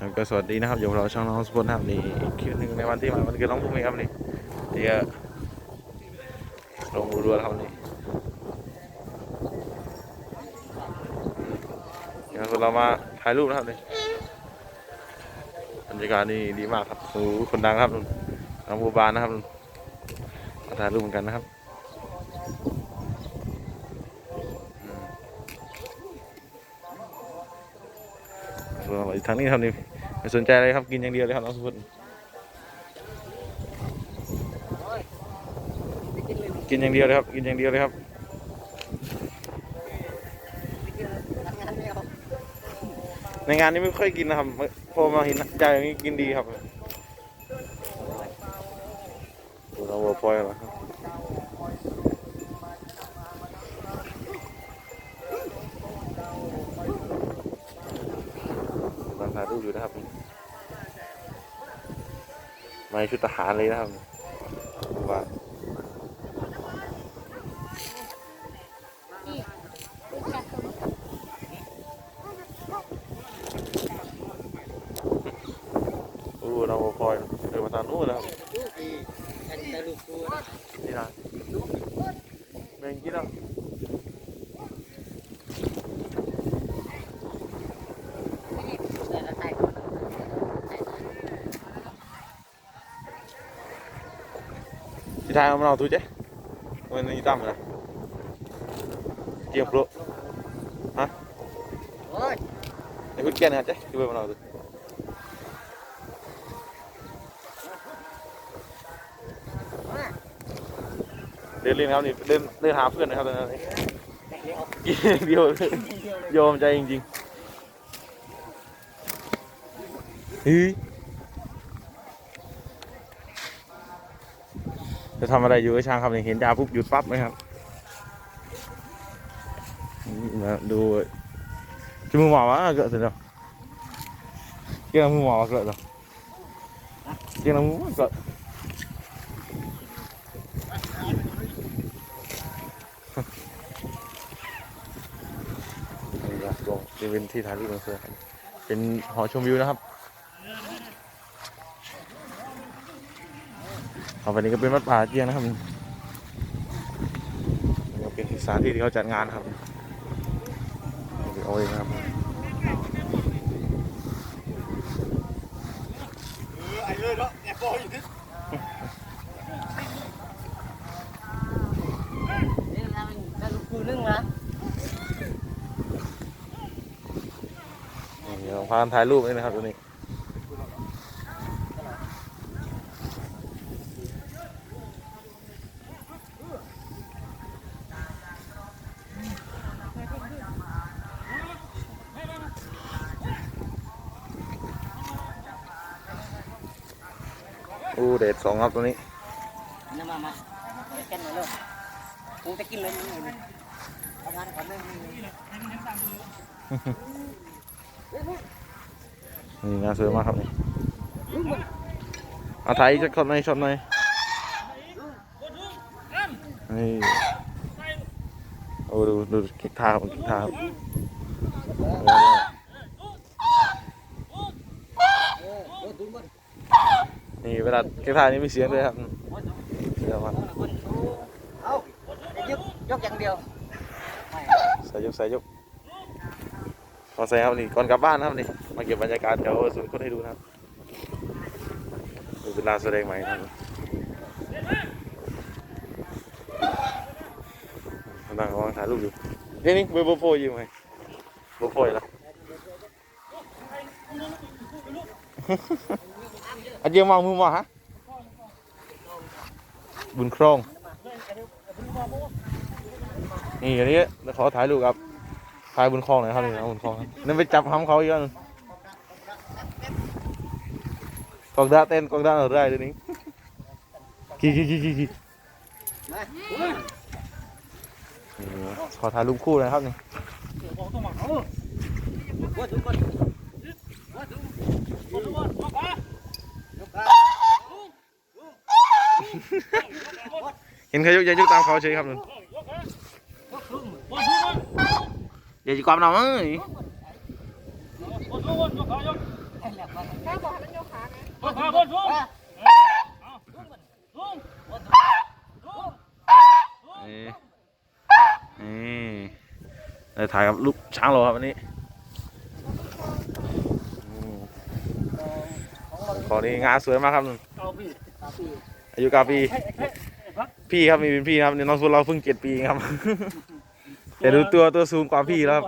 ครับก็สวัสดีนะครับอยู่กับเราช่องน้องสปอตนะครับนี่อีกคลิปหนึ่งในวันที่มาวันเกิดน้องภูมิครับนี่เดี๋ยวลงรัวๆครับนี่เดี๋ยวเรามาถ่ายรูปนะครับนี่บรรยากาศนี่ดีมากครับโอ้คนดังครับน้องบูบานนะครับมาถ่ายรูปเหมือนกันนะครับ ทางนี้ครับนี่ไม่สนใจอะไรครับกินอย่างเดียวเลยครับน้องสุพจน์กินอย่างเดียวเลยครับ กินอย่างเดียวเลยครับในงานนี้ไม่ค่อยกินนะครับพอมาเห็นใจอย่างนี้กินดีครับดูเราวัวพลอยแล้วครับกำลังถ่ายรูป อยู่นะครับมาในชุดทหารเลยนะครับว่าอู้เราวัวพลอยเดินมาทางนู้นแล้วครับนี่นะเมงกินแล้ว ที่ทายเอามาเอาตู้เจ๊มันนี่ตั้มเลยเกี่ยวโปรฮะไอ้คุณเกียร์เนี่ยเจ๊ที่เบอร์มาเอาตู้เดินเล่นครับนี่เดินเดินหาเพื่อนนะครับตอนนี้กินอย่างเดียวโยมใจจริงๆเฮ้ย ทำอะไรอยู่ช้างครับเห็นยาปุ๊บหยุดปั๊บไหมครับนี่มาดูจมูกหมอวะเกิดเสร็จแล้วเกี่ยวกับมือหมอวะเกิดแล้วเกี่ยวมือหมอเกิดนี่ครับตรงบริเวณที่ถ่ายรูปมันคือครับเป็นหอชมวิวนะครับ เอาไปนี้ก็เป็นวัดป่าเจียงนะครับนี่ก็เป็นสถานที่ที่เขาจัดงานครับเอาเองนะครับนี่เราพากันถ่ายรูปนี่นะครับตัวนี้ อู้เด็ดสองครับตัวนี้น้ำมามาแกนหน่อยเลยกูจะกินเลยมึงเลยทำงานก่อนเลยนี่งานสวยมากครับนี่เอาถ่ายอีกสักช็อตหน่อยช็อตหน่อยนี่โอ้ดูดูกิ๊กท่าครับกิ๊กท่าครับ นี่เวลากิ๊กท่านี้มีเสียงด้วยครับเสียงมากเอายกยกอย่างเดียวใส่ยกใส่ยกขอใส่ครับนี่ก่อนกลับบ้านนะครับนี่มาเก็บบรรยากาศแถวศูนย์คนให้ดูนะครับดูเวลาแสดงใหม่นะครับกำลังกำลังถ่ายรูปอยู่นี่นี่เบอร์โบโฟยิงไหมโบโฟยละ อันเดียวมามือมาฮะบุญครองนี่อันนี้ขอถ่ายรูปกับถ่ายบุญคลองหน่อยครับนี่นะบุญคลองนั่นไปจับห้ำเขาอีกแล้วนึงกองดาเต้นกองดาอะไรเดี๋ยวนี้กี่กี่กี่กี่กี่ขอถ่ายรูปคู่หนะครับนี่ว่าทุกคน เห็นเขายกอยายกตามเขาเฉยครับนึงอย่าจีความเราเอ้ยข้าบอกให้มันยกขาไงบนบนบนนี่นี่ถ่ายกับลูกช้างโลครับวันนี้อืม ขอนี้งานสวยมากครับเอาพี่เอาพี่อายุเก้าปี เฮ้ยเฮ้ยพักพี่ครับมีเป็นพี่ครับเนี่ยน้องสุดเราเพิ่งเจ็ดปีครับ แต่ดูตัวตัวสูงกว่าพี่แล้วครับ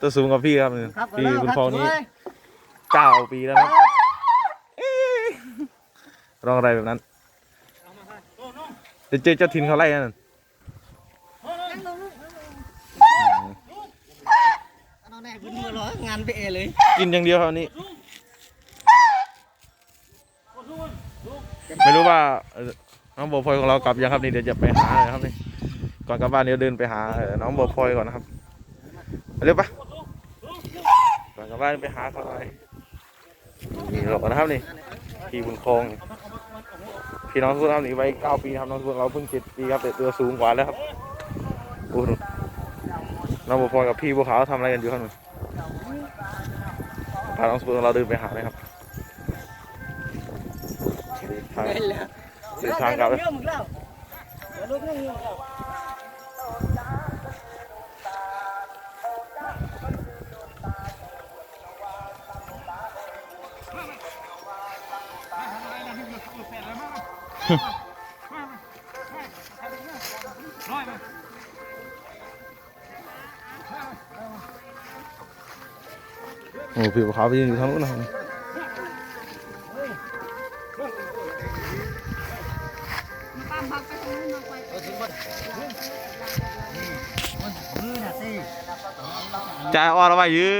ตัวสูงกว่าพี่ครับเนี่ยครับพี่คุณฟองนี้ครับเก้าปีแล้วนะเอ๊ะร้องอะไรแบบนั้นเดี๋ยวเจอเจ้าถิ่นเขาไล่นั่นนั่งลงลูกเอาแน่ขึ้นมือเหรองานไปเอเลย กินอย่างเดียวครับวันนี้ ไม่รู้ว่าเอ่อน้องโบวพลอยของเรากลับยังครับนี่เดี๋ยวจะไปหาเลยครับนี่ก่อนกลับบ้านเดี๋ยวเดินไปหาเอ่อน้องโบวพลอยก่อนนะครับไปเร็วปะก่อนกลับบ้านไปหาเขาหน่อยนี่หลบนะครับนี่พี่บุญคงพี่น้องสุดครับนี่ไว้เก้าปีครับน้องสุดเราเพิ่งเจ็ดปีครับแต่ตัวสูงกว่าแล้วครับโอ้โหน้องโบวพลอยกับพี่บัวขาวทำอะไรกันอยู่ครับนี่พาน้องสุดของเราเดินไปหาเลยครับ เดินทางกลับเยอะมึงแล้วเดี๋ยวลูกนั่งเงี้ยแล้วโอ้พี่บัวขาวไปยืนอยู่ทางนู้นนะ จ่ายออนเอาไว้ยื้อ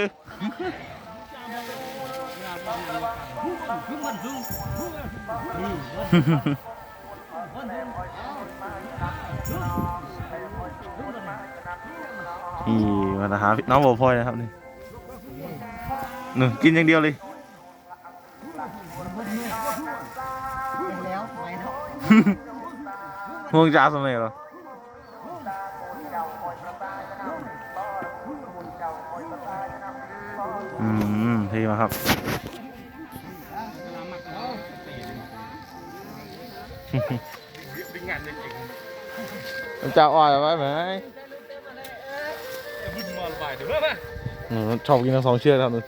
ขึ้นบนสูงนี่มาหาน้องบัวพลอยนะครับนี่หนึ่งกินอย่างเดียวเลยแล้วไปเนาะห่วงจ้าสมัยเหรอ อืมเท่มากครับมันจะอ่อยไว้ไหมอืมชอบกินทั้งสองเชือกครับนึง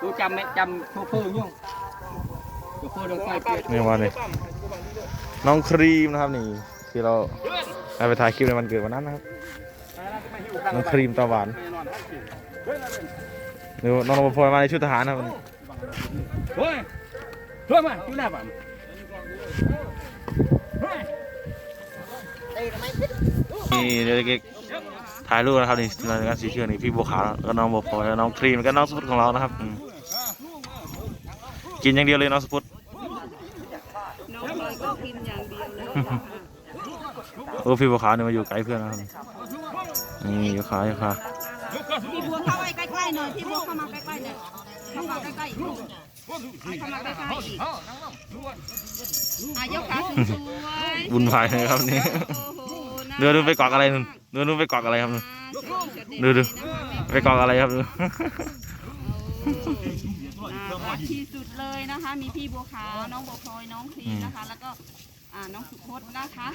กูจำไหมจำโชเฟอร์ยุ่ง นนี่ว่านี่น้องครีมนะครับนี่ที่เราได้ไปถ่ายคลิปในวันเกิดวันนั้นนะครับน้องครีมตาหวานเดี๋ยวน้องบัวพลอยมาในชุดทหารนะครับวันนี้เฮ้ยเฮ้ยมาอยู่แล้วป่ะเฮ้ยนี่เด็กๆถ่ายรูปนะครับนี่ทีมงานการสีเชือกนี่พี่บัวขาวแล้วก็น้องบัวพลอยแล้วน้องครีมแล้วก็น้องสปุตของเรานะครับอืมกินอย่างเดียวเลยน้องสปุต น้องพลอยก็กินอย่างเดียวเลย โอ้พี่บัวขาวเนี่ยมาอยู่ไกลเพื่อนนะครับนี่อยู่ขาอยู่ขาพี่บัวเข้าไปใกล้ๆหน่อยพี่บัวเข้ามาใกล้ๆหน่อยเข้ามาใกล้ๆอีกเข้ามาใกล้ๆอีกอายกขาสูงๆบุญภายเลยครับนี่โอ้โหน่าเดี๋ยวดูไปกอกอะไรนู่นเดี๋ยวดูไปกอกอะไรครับนู่นดูดูไปกอกอะไรครับดูอ่ารักที่สุดเลยนะคะ มีพี่บัวขาวน้องบัวพลอยน้องครีมนะคะ แล้วก็ อ่าน้องสุพจน์นะคะ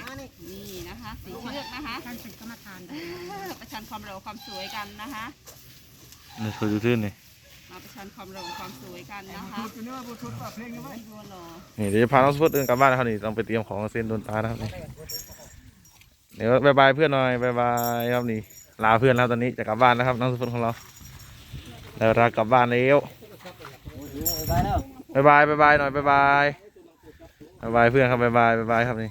นี่นะคะ สีเชือกนะคะท่านเป็นกรรมการประชันความเร็วความสวยกันนะคะ นี่คือดูทื่นนี่มาประชันความเร็วความสวยกันนะคะพี่บัวหล่อนี่เดี๋ยวจะพาน้องสปุตเดินกลับบ้านนะครับนี่ต้องไปเตรียมของเส้นโดนตานะครับนี่เดี๋ยวบายบายเพื่อนหน่อยบายบายครับนี่ลาเพื่อนแล้วตอนนี้จะกลับบ้านนะครับน้องสปุตของเราได้เวลากลับบ้านแล้วไปแล้วบายบายบายบายหน่อยบายบาย บายบายเพื่อนครับบายบายบายบายครับนี่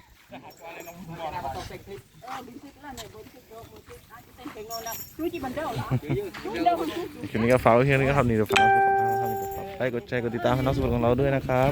คลิปนี้ก็ฝากไว้เพียงนี้ก็ครับนี่เดี๋ยวฝากไว้ก่อนนะครับนี่ก็ฝากไลค์กดแชร์กดติดตามให้น้องสุดของเราด้วยนะครับ